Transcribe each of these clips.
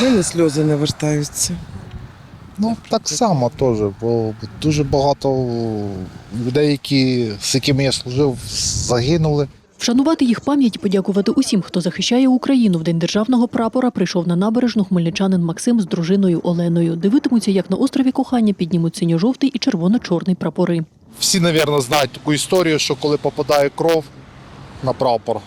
У мене сльози не вертаються. Ну, так само теж, бо дуже багато людей, які, з якими я служив, загинули. Вшанувати їх пам'ять і подякувати усім, хто захищає Україну в день державного прапора, прийшов на набережну хмельничанин Максим з дружиною Оленою. Дивитимуться, як на острові кохання піднімуть синьо-жовтий і червоно-чорний прапори. Всі, мабуть, знають таку історію, що коли попадає кров на прапор,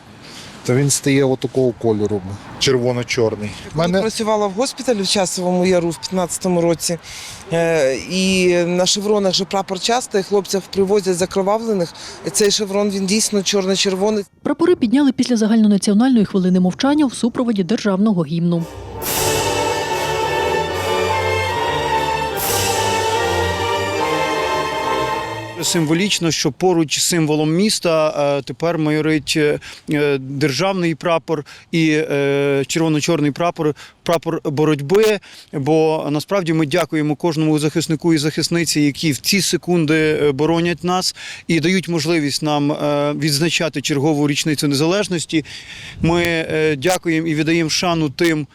то він стає отакого кольору, червоно-чорний. Мене працювала в госпіталі в часовому яру в 15-му році, е, і на шевронах же прапор часто, і хлопців привозять закровавлених. Цей шеврон він дійсно чорно-червоний. Прапори підняли після загальнонаціональної хвилини мовчання в супроводі державного гімну. Символічно, що поруч з символом міста е, тепер майорить е, е, державний прапор і червоно-чорний прапор, прапор боротьби. Бо насправді ми дякуємо кожному захиснику і захисниці, які в ці секунди е, боронять нас і дають можливість нам е, відзначати чергову річницю незалежності. Ми е, дякуємо і віддаємо шану тим,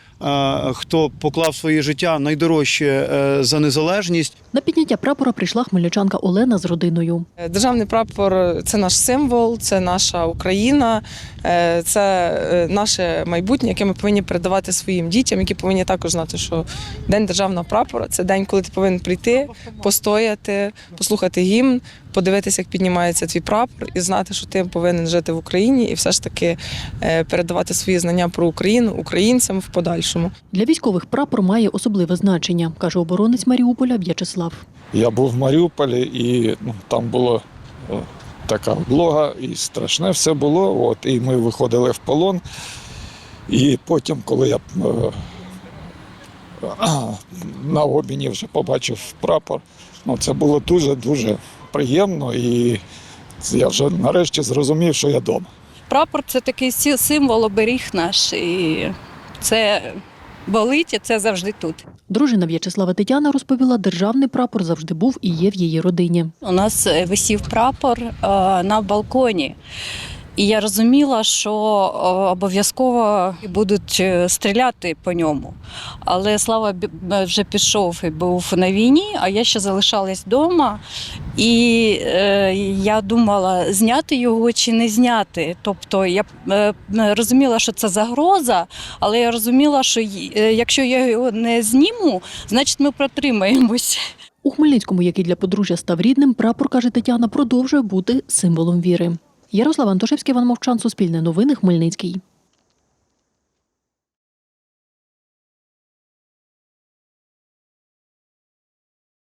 хто поклав своє життя найдорожче за незалежність. На підняття прапора прийшла хмельничанка Олена з родиною. Державний прапор це наш символ, це наша Україна, це наше майбутнє, яке ми повинні передавати своїм дітям, які повинні також знати, що День державного прапора це день, коли ти повинен прийти, постояти, послухати гімн, подивитися, як піднімається твій прапор, і знати, що ти повинен жити в Україні і все ж таки е, передавати свої знання про Україну українцям в подальшому. Для військових прапор має особливе значення, каже оборонець Маріуполя В'ячеслав. Я був в Маріуполі, і ну, там була е, така облога, і страшне все було. От, і ми виходили в полон. І потім, коли я е, на обміні вже побачив прапор, ну, це було дуже-дуже приємно. І я вже нарешті зрозумів, що я вдома. Прапор це такий символ оберіг наш. І це болить, і це завжди тут. Дружина В'ячеслава Тетяна розповіла, державний прапор завжди був і є в її родині. У нас е, висів прапор е, на балконі. І я розуміла, що обов'язково будуть е, стріляти по ньому. Але Слава е, вже пішов і був на війні, а я ще залишалась вдома. І е, я думала, зняти його чи не зняти. Тобто я е, розуміла, що це загроза, але я розуміла, що е, якщо я його не зніму, значить ми протримаємось. У Хмельницькому, який для подружжя став рідним, прапор, каже Тетяна, продовжує бути символом віри. Ярослав Антошевський, Іван Мовчан, Суспільне новини, Хмельницький.